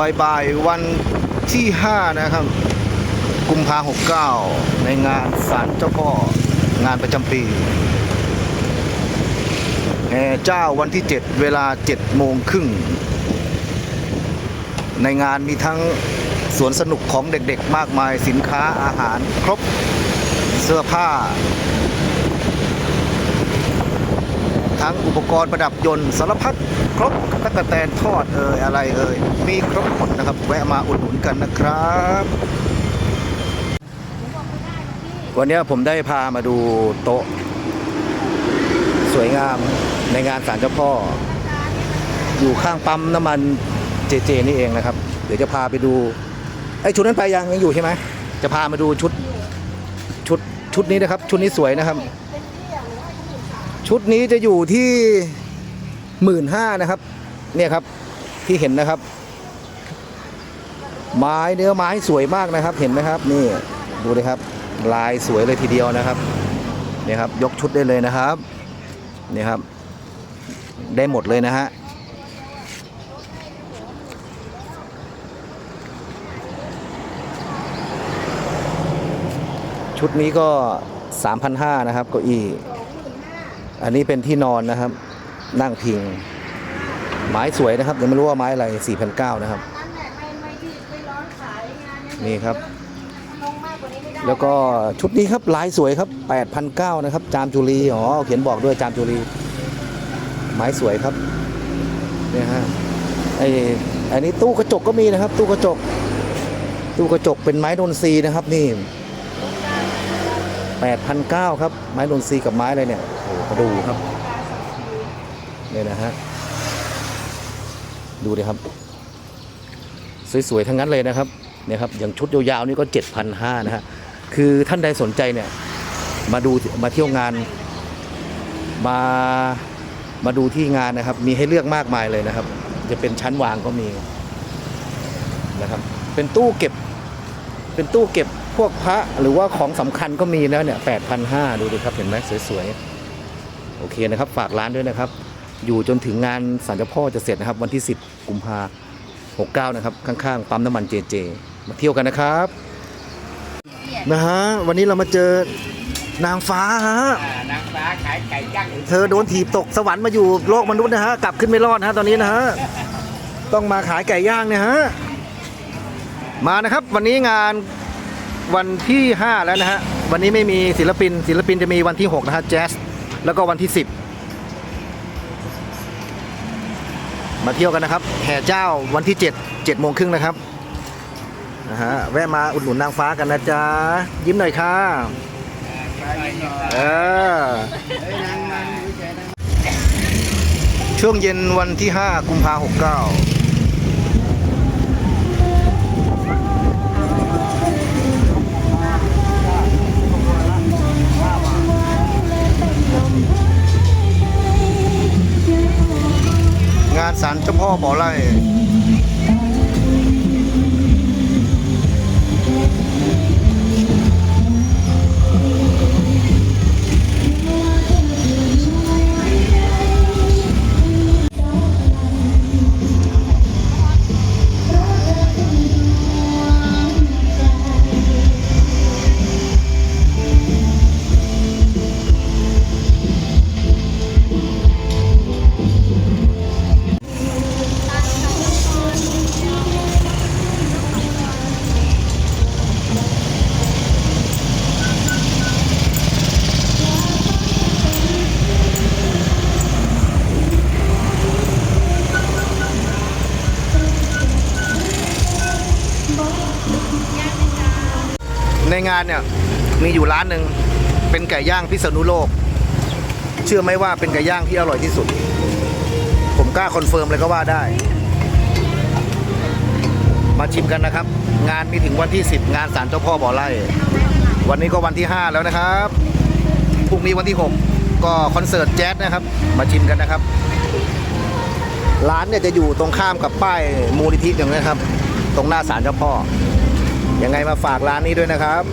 บ่ายๆวันที่ 5 นะครับ กุมภาหกเก้าในงานศาลเจ้าพ่องานประจำปีแห่เจ้าวันที่ 7 เวลา7โมงครึ่ง ในงานมีทั้งสวนสนุกของเด็กๆ มากมายสินค้าอาหารครบเสื้อผ้า ทั้งอุปกรณ์ประดับยนต์สารพัดครบตะกะแตนทอดเอ่ยอะไรเอ่ยมีครบหมดนะครับ แวะมาอุดหนุนกันนะครับ วันนี้ผมได้พามาดูโต๊ะ สวยงามในงานศาลเจ้าพ่อ อยู่ข้างปั๊มน้ำมันเจเจนี่เองนะครับ เดี๋ยวจะพาไปดูไอ้ชุดนั้นไปยังยังอยู่ใช่ไหมจะพามาดูชุดชุดชุดนี้นะครับ ชุดนี้สวยนะครับ ชุดนี้จะอยู่ที่หมื่นห้านะครับ เนี่ยครับที่เห็นนะครับ ไม้เนื้อไม้สวยมากนะครับ เห็นไหมครับ นี่ดูเลยครับ ลายสวยเลยทีเดียวนะครับเนี่ยครับ ยกชุดได้เลยนะครับเนี่ยครับ ได้หมดเลยนะฮะชุดนี้ก็ 3,500 นะครับเก้าอี้ อันนี้เป็นที่นอนนะครับ นั่งพิง ไม้สวยนะครับยังไม่รู้ว่าไม้อะไร4,900 นะครับนั่นแหละไม่ไม่ที่ไม่ร้อนขายงานเยนี่ครับ แล้วก็ชุดนี้ครับลายสวยครับ8,900นะครับ จามจุลีอ๋อเขียนบอกด้วยจามจุลีไม้สวยครับเนี่ยฮะไอ้อันนี้ตู้กระจกก็มีนะครับ ตู้กระจก ตู้กระจกเป็นไม้โดนซีนะครับนี่8,900ครับ ไม้โดนซีกับไม้อะไรเนี่ย โอ้โหกระดูครับเนี่ยนะฮะดูดิครับ สวยๆทั้งนั้นเลยนะครับเนี่ยครับอย่างชุดยาวๆนี่ก็7,500นะฮะคือท่านใดสนใจเนี่ยมาดูมาเที่ยวงานมามาดูที่งานนะครับ มีให้เลือกมากมายเลยนะครับ จะเป็นชั้นวางก็มีนะครับ เป็นตู้เก็บ เป็นตู้เก็บพวกพระหรือว่าของสำคัญก็มีนะเนี่ย8,500ดูดิครับ เห็นไหมสวยๆ โอเคนะครับ ฝากร้านด้วยนะครับ อยู่จนถึงงานสันเจ้าพ่อจะเสร็จนะครับ วันที่ 10 กุมภา69นะครับ ข้างๆปั๊มน้ำมันเจเจ มาเที่ยวกันนะครับนะฮะวันนี้เรามาเจอนางฟ้าฮะนางฟ้าขายไก่ย่างเธอโดนถีบตกสวรรค์มาอยู่โลกมนุษย์นะฮะกลับขึ้นไม่รอดนะฮะตอนนี้นะฮะต้องมาขายไก่ย่างเนี่ยฮะมานะครับวันนี้งานวันที่ 5 แล้วนะฮะวันนี้ไม่มีศิลปินศิลปินจะมีวันที่ 6 นะฮะแจ๊ส แล้วก็วันที่ 10 มาเที่ยวกันนะครับ แห่เจ้าวันที่ 7 7โมงครึ่งนะครับนะฮะแวะมาอุดหนุนนางฟ้ากันนะจ๊ะ ยิ้มหน่อยค่ะเออช่วงเย็นวันที่ 5 กุมภาหกเก้า ศาลเจ้าพ่อบ่อไร่ งานเนี่ยมีอยู่ร้านหนึ่งเป็นไก่ย่างพิษณุโลก เชื่อไหมว่าเป็นไก่ย่างที่อร่อยที่สุด ผมกล้าคอนเฟิร์มเลยก็ว่าได้ มาชิมกันนะครับ งานมีถึงวันที่ 10 งานศาลเจ้าพ่อบ่อไร่วันนี้ก็วันที่ 5 แล้วนะครับพรุ่งนี้วันที่ 6 ก็คอนเสิร์ตแจ๊สนะครับ มาชิมกันนะครับ ร้านเนี่ยจะอยู่ตรงข้ามกับป้ายมูลนิธิตรงนี้ครับ ตรงหน้าศาลเจ้าพ่อ ยังไงมาฝากร้านนี้ด้วยนะครับ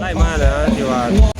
ไล่มาเลยนะที่ว่า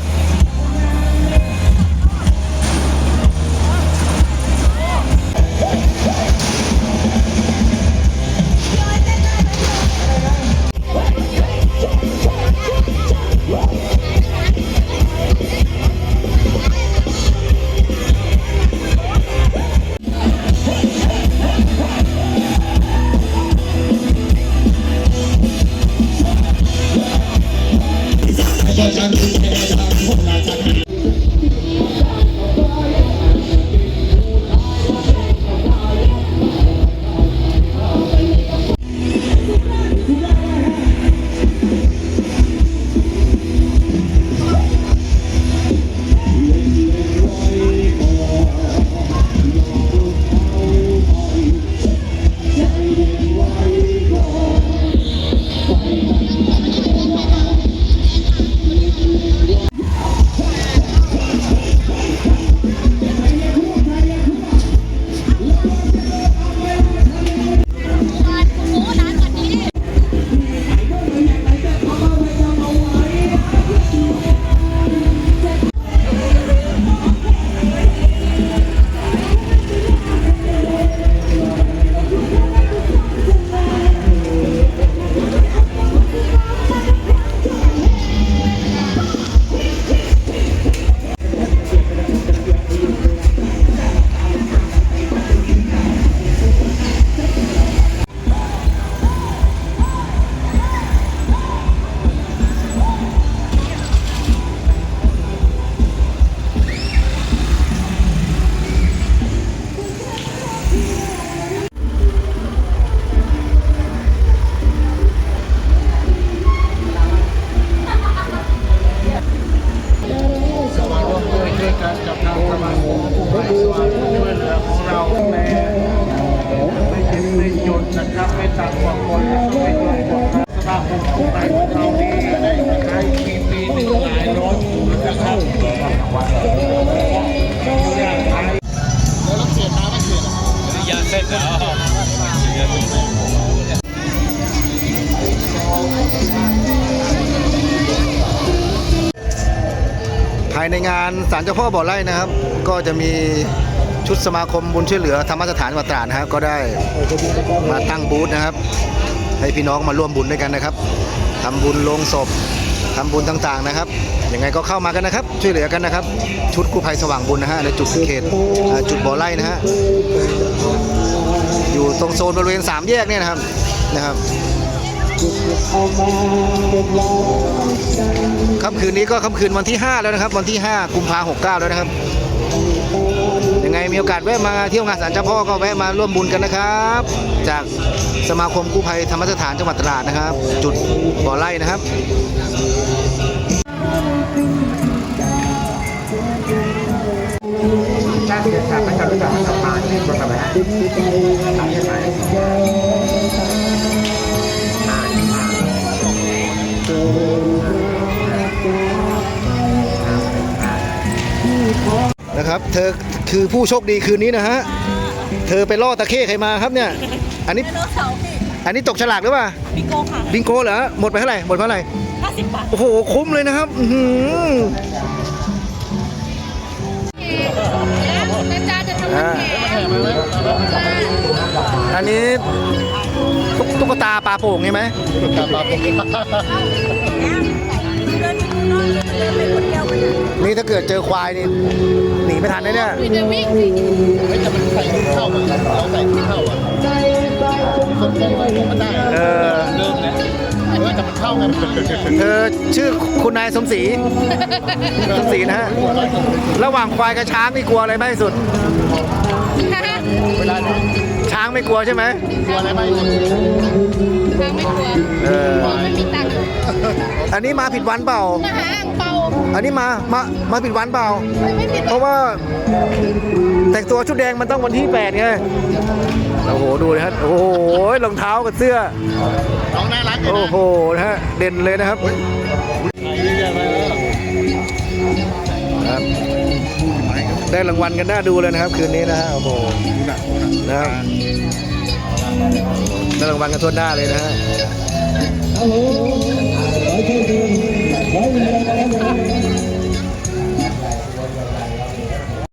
นะสมายของเรานี่ใช้ปีปีหนึ่งหลายร้อยนะครับยารภายในงานศาลเจ้าพ่อบ่อไร่นะครับ ก็จะมีชุดสมาคมบุญช่วยเหลือธรรมสถานวัดตราดนะครับ ก็ได้มาตั้งบูธนะครับ ให้พี่น้องมาร่วมบุญด้วยกันนะครับทำบุญลงศพทำบุญต่างๆนะครับยังไงก็เข้ามากันนะครับ ช่วยเหลือกันนะครับ ชุดกู้ภัยสว่างบุญนะฮะในจุดเขตเอ่อจุดบ่อไร่นะฮะอยู่ตรงโซนบริเวณสามแยกเนี่ยนะครับนะครับค่ำคืนนี้ก็ค่ำคืนวันที่ 5 แล้วนะครับ วันที่ 5 กุมภาหกเก้าแล้วนะครับ ไงมีโอกาสแวะมาเที่ยวงานศาลเจ้าพ่อก็แวะมาร่วมบุญกันนะครับ จากสมาคมกู้ภัยธรรมสถานจังหวัดตราดนะครับ จุดบ่อไร่นะครับถ้าเกิดขับไม่ขับไม่ขับไม่ขับมาที่บนกับไหมฮะขับใช่ไหน ธอคือผู้โชคดีคืนนี้นะฮะ เธอไปล่อตะเข้ใครมาครับเนี่ย อันนี้ไดโนเสาร์พี่อันนี้ตกฉลากหรือเปล่า บิงโกค่ะบิงโกเหรอ หมดไปเท่าไหร่ หมดเพราะอะไร50บาทโอ้โห คุ้มเลยนะครับอื้อหือนะจ๊ะจะทำอ่าอันนี้ตุ๊กตุ๊กตาปลาโป่งใช่ไหมเดิ นไปดูนอนเดินไปคนเดียวมันอะนี่ถ้าเกิดเจอควายนี่หนีไม่ทันนะเนี่ยจะวิ่งสิเออเธอชื่อคุณนายสมศรีสมศรีนะฮะระหว่างควายกับช้างนี่กลัวอะไรมากที่สุดช้างไม่กลัวใช่ไหมทางไม่กลัวเออไม่มีตังค์ อันนี้มาผิดวันเปล่า มาหาอ่างเปาอันนี้มามามาผิดวันเปล่า ไม่ผิดเพราะว่าแต่งตัวชุดแดงมันต้องวันที่แปดไงโอ้โหดูนะครับโอ้โหรองเท้ากับเสื้อน้องน่ารักโอ้โหนะฮะเด่นเลยนะครับครับ ได้รางวัลกันน่าดูเลยนะครับ คืนนี้นะฮะโอ้โหนะครับได้รางวัลกันทั่วหน้าเลยนะฮะ